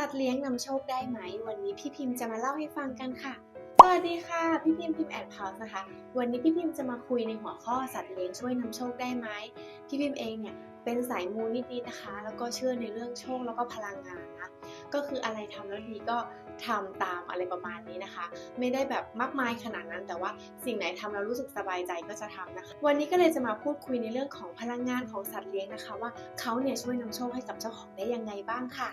สัตว์เลี้ยงนำโชคได้ไหม วันนี้พี่พิมพ์จะมาเล่าให้ฟังกันค่ะ สวัสดีค่ะ พี่พิมพ์พิมพ์แอดพาวส์นะคะ วันนี้พี่พิมพ์จะมาคุยในหัวข้อสัตว์เลี้ยงช่วยนำโชคได้ไหม พี่พิมพ์เองเนี่ยเป็นสายมูนิดๆนะคะ แล้วก็เชื่อในเรื่องโชคแล้วก็พลังงานนะ ก็คืออะไรทำแล้วดีก็ทำตามอะไรประมาณนี้นะคะ ไม่ได้แบบมากมายขนาดนั้น แต่ว่าสิ่งไหนทำแล้วรู้สึกสบายใจก็จะทำนะคะ วันนี้ก็เลยจะมาพูดคุยในเรื่องของพลังงานของสัตว์เลี้ยงนะคะ ว่าเขาเนี่ยช่วยนำโชคให้กับเจ้าของได้ยังไงบ้างค่ะ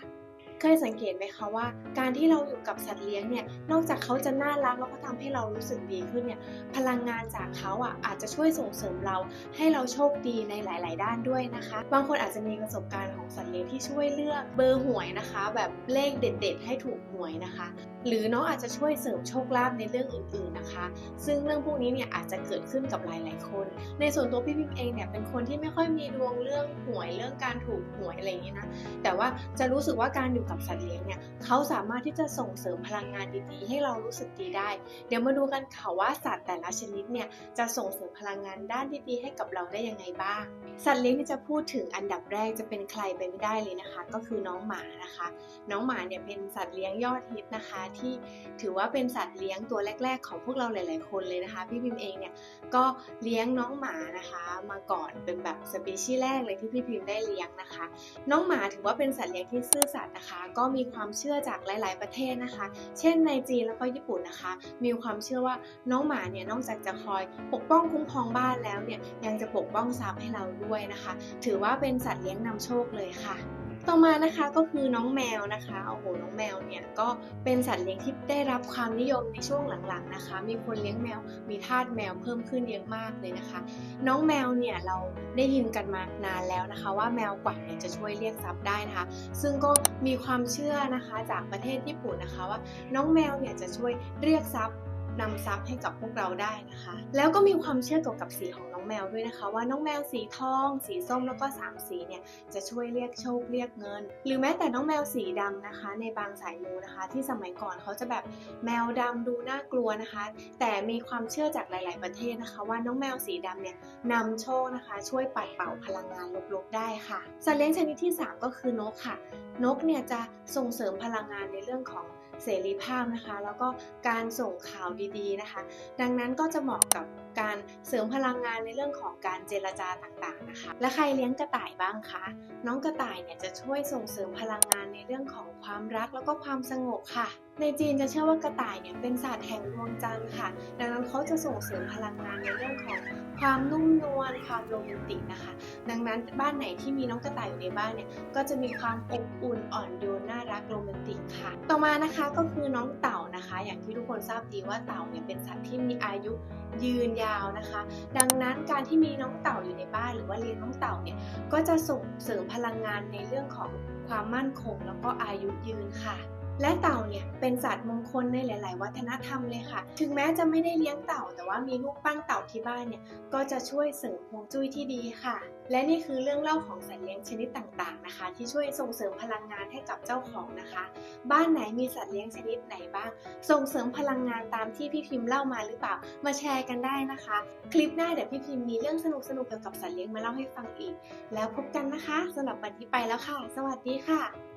เคยสังเกตไหมคะว่า การที่เราอยู่กับสัตว์เลี้ยงเนี่ย นอกจากเขาจะน่ารักแล้วก็ทำให้เรารู้สึกดีขึ้นเนี่ย พลังงานจากเขาอะอาจจะช่วยส่งเสริมเราให้เราโชคดีในหลาย ๆ ด้านด้วยนะคะ บางคนอาจจะมีประสบการณ์ของสัตว์เลี้ยงที่ช่วยเลือกเบอร์หวยนะคะ แบบเลขเด็ด ๆ ให้ถูกหวยนะคะ หรือน้องอาจจะช่วยเสริมโชคลาภในเรื่องอื่น ๆ นะคะ ซึ่งเรื่องพวกนี้เนี่ยอาจจะเกิดขึ้นกับหลาย ๆ คน ในส่วนตัวพี่พิมเองเนี่ยเป็นคนที่ไม่ค่อยมีดวงเรื่องหวยเรื่องการถูกหวยอะไรอย่างนี้นะ แต่ว่าจะรู้สึกว่าการอยู่กับสัตว์เลี้ยงเนี่ยเขาสามารถที่จะส่งเสริมพลังงานดีๆ ให้เรารู้สึกดีได้ เดี๋ยวมาดูกันค่ะว่าสัตว์แต่ละชนิดเนี่ยจะส่งเสริมพลังงานด้านดีๆ ให้กับเราได้ยังไงบ้าง สัตว์เลี้ยงที่จะพูดถึงอันดับแรกจะเป็นใครไปไม่ได้เลยนะคะ ก็คือน้องหมานะคะ น้องหมาเนี่ยเป็นสัตว์เลี้ยงยอดฮิตนะคะ ที่ถือว่าเป็นสัตว์เลี้ยงตัวแรก ๆ ของพวกเราหลาย ๆ คนเลยนะคะ พี่พิมเองเนี่ยก็เลี้ยงน้องหมานะคะ มาก่อนเป็นแบบสปีชีส์แรกเลยที่พี่พิมได้เลี้ยงนะคะ น้องหมาถือว่าเป็นสัตว์เลี้ยงที่ซื่อสัตย์นะคะก็มีความเชื่อจากหลาย ๆ ประเทศนะคะ เช่นในจีนแล้วก็ญี่ปุ่นนะคะ มีความเชื่อว่าน้องหมาเนี่ยนอกจากจะคอยปกป้องคุ้มครองบ้านแล้วเนี่ยยังจะปกป้องทรัพย์ให้เราด้วยนะคะ ถือว่าเป็นสัตว์เลี้ยงนำโชคเลยค่ะ ต่อมานะคะก็คือน้องแมวนะคะโอ้โหน้องแมวเนี่ยก็เป็นสัตว์เลี้ยงที่ได้รับความนิยมในช่วงหลังๆนะคะ มีคนเลี้ยงแมว มีทาสแมวเพิ่มขึ้นเยอะมากเลยนะคะ น้องแมวเนี่ยเราได้ยินกันมานานแล้วนะคะ ว่าแมวกวักเนี่ยจะช่วยเรียกทรัพย์ได้นะคะ ซึ่งก็มีความเชื่อนะคะจากประเทศญี่ปุ่นนะคะว่า น้องแมวเนี่ยจะช่วยเรียกทรัพย์นำทรัพย์ให้กับพวกเราได้นะคะ แล้วก็มีความเชื่อเกี่ยวกับสีของน้อง แมวด้วยนะคะ ว่าน้องแมวสีทอง สีส้มแล้วก็สามสีเนี่ยจะช่วยเรียกโชคเรียกเงิน หรือแม้แต่น้องแมวสีดำนะคะ ในบางสายมูนะคะ ที่สมัยก่อนเขาจะแบบแมวดำดูน่ากลัวนะคะ แต่มีความเชื่อจากหลาย ๆ ประเทศนะคะ ว่าน้องแมวสีดำเนี่ยนำโชคนะคะ ช่วยปัดเป่าพลังงานลบ ๆ ได้ค่ะสัตว์เลี้ยงชนิดที่ 3 ก็คือนกค่ะ นกเนี่ยจะส่งเสริมพลังงานในเรื่องของเสรีภาพนะคะ แล้วก็การส่งข่าวดี ๆ นะคะ ดังนั้นก็จะเหมาะกับการ ริมพลังงานในเรื่องของการเจรจาต่างๆนะคะ และใครเลี้ยงกระต่ายบ้างคะ น้องกระต่ายเนี่ยจะช่วยส่งเสริมพลังงานใน เรื่องของความรักแล้วก็ความสงบค่ะ ในจีนจะเชื่อว่ากระต่ายเนี่ยเป็นสัตว์แห่งดวงจันทร์ค่ะ ดังนั้นเขาจะส่งเสริมพลังงานในเรื่องของความนุ่มนวลความโรแมนติกนะคะ ดังนั้นบ้านไหนที่มีน้องกระต่ายอยู่ในบ้านเนี่ยก็จะมีความอบอุ่นอ่อนโยนน่ารักโรแมนติกค่ะ ต่อมานะคะก็คือน้องเต่านะคะ อย่างที่ทุกคนทราบดีว่าเต่าเนี่ยเป็นสัตว์ที่มีอายุยืนยาวนะคะ ดังนั้นการที่มีน้องเต่าอยู่ในบ้าน หรือว่าเลี้ยงน้องเต่าเนี่ยก็จะส่งเสริมพลังงานในเรื่องของความมั่นคงแล้วก็อายุยืนค่ะ และเต่าเนี่ยเป็นสัตว์มงคลในหลาย ๆ วัฒนธรรมเลยค่ะ ถึงแม้จะไม่ได้เลี้ยงเต่า แต่ว่ามีลูกปั้นเต่าที่บ้านเนี่ยก็จะช่วยเสริมฮวงจุ้ยที่ดีค่ะ และนี่คือเรื่องเล่าของสัตว์เลี้ยงชนิดต่าง ๆ นะคะ ที่ช่วยส่งเสริมพลังงานให้กับเจ้าของนะคะ บ้านไหนมีสัตว์เลี้ยงชนิดไหนบ้าง ส่งเสริมพลังงานตามที่พี่พิมพ์เล่ามาหรือเปล่า มาแชร์กันได้นะคะ คลิปหน้าเดี๋ยวพี่พิมพ์มีเรื่องสนุก ๆ เกี่ยวกับสัตว์เลี้ยงมาเล่าให้ฟังอีก แล้วพบกันนะคะสำหรับวันที่ไปแล้วค่ะ สวัสดีค่ะ